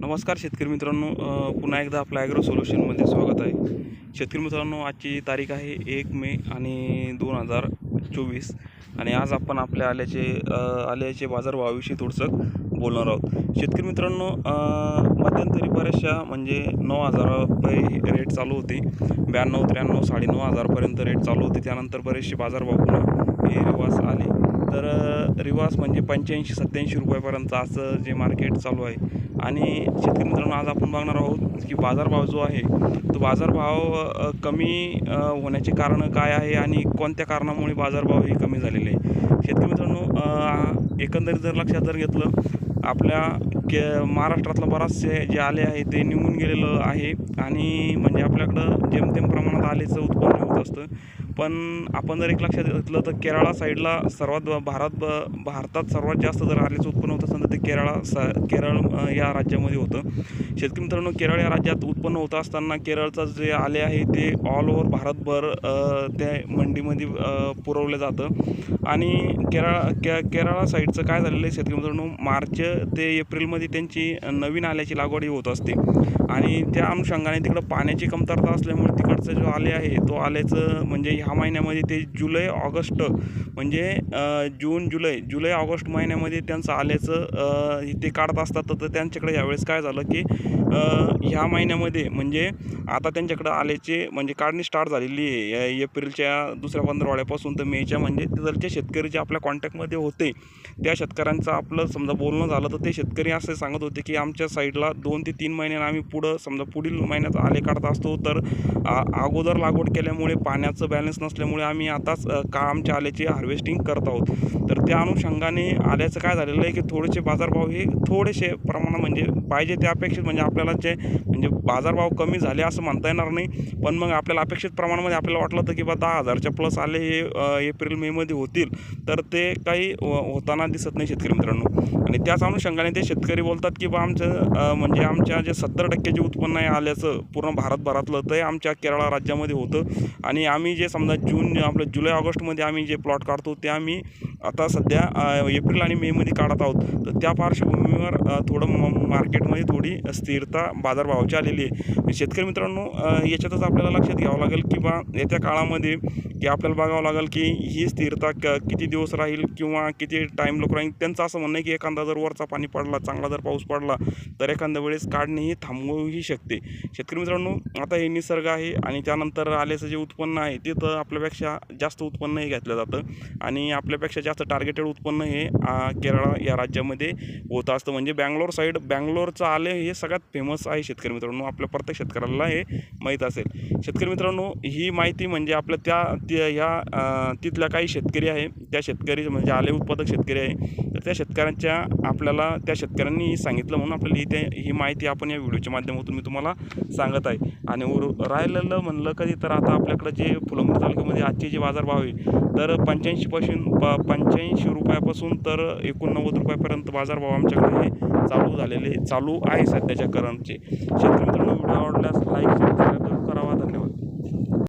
नमस्कार शेतकरी मित्रांनो पुन्हा एकदा आपल्या ॲग्रो सोल्युशनमध्ये स्वागत आहे. शेतकरी मित्रांनो आजची तारीख आहे एक मे आणि दोन हजार चोवीस आणि आज आपण आपल्या आल्याचे आल्याचे बाजारभावाविषयी थोडंसं बोलणार आहोत. शेतकरी मित्रांनो मध्यंतरी बऱ्याचशा म्हणजे नऊ हजार रुपये रेट चालू होते. ब्याण्णव त्र्याण्णव साडेनऊ हजारपर्यंत रेट चालू होते. त्यानंतर बरेचसे बाजारभाव पुन्हा हे रिवास आले. तर रिवास रिवाज म्हणजे पंच्याऐंशी सत्याऐंशी रुपयापर्यंत असं जे मार्केट चालू आहे. आणि शेतकरी मित्रांनो आज आपण बघणार आहोत की बाजारभाव जो आहे तो बाजारभाव कमी होण्याचे कारणं काय आहे आणि कोणत्या कारणामुळे बाजारभाव हे कमी झालेले आहे. शेतकरी मित्रांनो एकंदरीत जर लक्षात जर घेतलं आपल्या के महाराष्ट्रातलं बराचसे जे आले आहे ते निघून गेलेलं आहे. आणि म्हणजे आपल्याकडं जेमतेम प्रमाणात आलेचं उत्पन्न होत असतं. पण आपण जर एक लक्षात घेतलं तर केरळा साईडला सर्वात भारत भारतात सर्वात जास्त जर आलेचं उत्पन्न होत असताना तर ते केरळा स केरळ या राज्यामध्ये होतं. शेतकरी मित्रांनो केरळ या राज्यात उत्पन्न होत असताना केरळचं जे आले आहे ते ऑल ओव्हर भारतभर त्या मंडीमध्ये पुरवलं जातं. आणि केरळ के केरळा साईडचं काय झालेलं आहे शेतकरी मित्रांनो मार्च ते एप्रिलमध्ये त्यांची नवीन आल्याची लागवडही होत असते. आणि त्या अनुषंगाने तिकडं पाण्याची कमतरता असल्यामुळे तिकडचं जो आले आहे तो आले महिन्याचं म्हणजे ह्या महिन्यामध्ये ते जुलै ऑगस्ट म्हणजे जून जुलै जुलै ऑगस्ट महिन्यामध्ये त्यांचं आल्याचं ते काढत असतात. तर त्यांच्याकडे यावेळेस काय झालं की ह्या महिन्यामध्ये म्हणजे आता त्यांच्याकडं आल्याचे म्हणजे काढणी स्टार्ट झालेली आहे. या एप्रिलच्या दुसऱ्या पंधरवाड्यापासून तर मेच्या म्हणजे तिथलचे शेतकरी जे आपल्या कॉन्टॅक्टमध्ये होते त्या शेतकऱ्यांचं आपलं समजा बोलणं झालं तर ते शेतकरी असे सांगत होते की आमच्या साईडला दोन ते तीन महिन्यानं आम्ही पुढं समजा पुढील महिन्यात आले काढत असतो. तर आ- अगोदर लागवड केल्यामुळे पाण्याचं बॅलन्स नसल्यामुळे आम्ही आताच कामच्या का आमच्या आल्याची हार्वेस्टिंग करत आहोत. तर त्या अनुषंगाने आल्याचं काय झालेलं आहे की थोडेसे बाजारभाव हे थोडेसे प्रमाणात म्हणजे पाहिजे त्या अपेक्षित म्हणजे आपल्याला जे म्हणजे बाजारभाव कमी झाले असं म्हणता येणार नाही. पण मग आपल्याला अपेक्षित प्रमाणामध्ये आपल्याला वाटलं होतं की बा दहा हजारच्या प्लस आले हे एप्रिल मेमध्ये होतील. तर ते काही होताना दिसत नाही शेतकरी मित्रांनो. आणि त्याच अनुषंगाने ते शेतकरी बोलतात की बा आमचं म्हणजे आमच्या जे सत्तर टक्के जे उत्पन्न आहे आल्याचं पूर्ण भारतभरातलं ते आमच्या केरळा राज्यामध्ये होतं. आणि आम्ही जे समजा जून आपलं जुलै ऑगस्टमध्ये आम्ही जे प्लॉट काढतो ते आम्ही आता सध्या एप्रिल आणि मेमध्ये काढत आहोत. तर त्या पार्श्वभूमीवर थोडं म मार्केटमध्ये थोडी स्थिरता बाजारभावाची आलेली आहे. म्हणजे शेतकरी मित्रांनो याच्यातच आपल्याला लक्षात घ्यावं लागेल किंवा येत्या काळामध्ये की आपल्याला बघावं लागेल की ही स्थिरता क किती दिवस राहील किंवा किती टाईम लोक राहील. त्यांचं असं म्हणणं आहे की एखादा जर वरचा पाणी पडला चांगला जर पाऊस पडला तर एखाद्या वेळेस काढणेही थांबवूही शकते. शेतकरी मित्रांनो आता हे निसर्ग आहे आणि त्यानंतर आल्याचं जे उत्पन्न आहे ते तर आपल्यापेक्षा जास्त उत्पन्नही घेतलं जातं. आणि आपल्यापेक्षा जास्त टार्गेटेड उत्पन्न हे केरळ या राज्यामध्ये होत असतं. म्हणजे बँगलोर साईड बँगलोरचं आले हे सगळ्यात फेमस आहे शेतकरी मित्रांनो. आपल्या प्रत्येक शेतकऱ्याला हे माहीत असेल. शेतकरी मित्रांनो ही माहिती म्हणजे आपल्या त्या ह्या तिथल्या काही शेतकरी आहे. त्या शेतकरी म्हणजे आले उत्पादक शेतकरी आहे. तर त्या शेतकऱ्यांच्या आपल्याला त्या शेतकऱ्यांनी सांगितलं म्हणून आपल्याला ही ते ही माहिती आपण या व्हिडिओच्या माध्यमातून मी तुम्हाला सांगत आहे. आणि उर राहिलेलं म्हणलं कधी तर आता आपल्याकडं जे फुलंब्री तालुक्यामध्ये आजचे जे बाजारभाव आहे तर पंच्याऐंशीपासून प पंच्याऐंशी रुपयापासून तर एकोणनव्वद रुपयापर्यंत बाजारभाव आमच्याकडे हे चालू झालेले चालू आहे सध्याच्या करंटचे. शेतकरी मित्रांनो व्हिडिओ आवडल्यास लाईक शेअर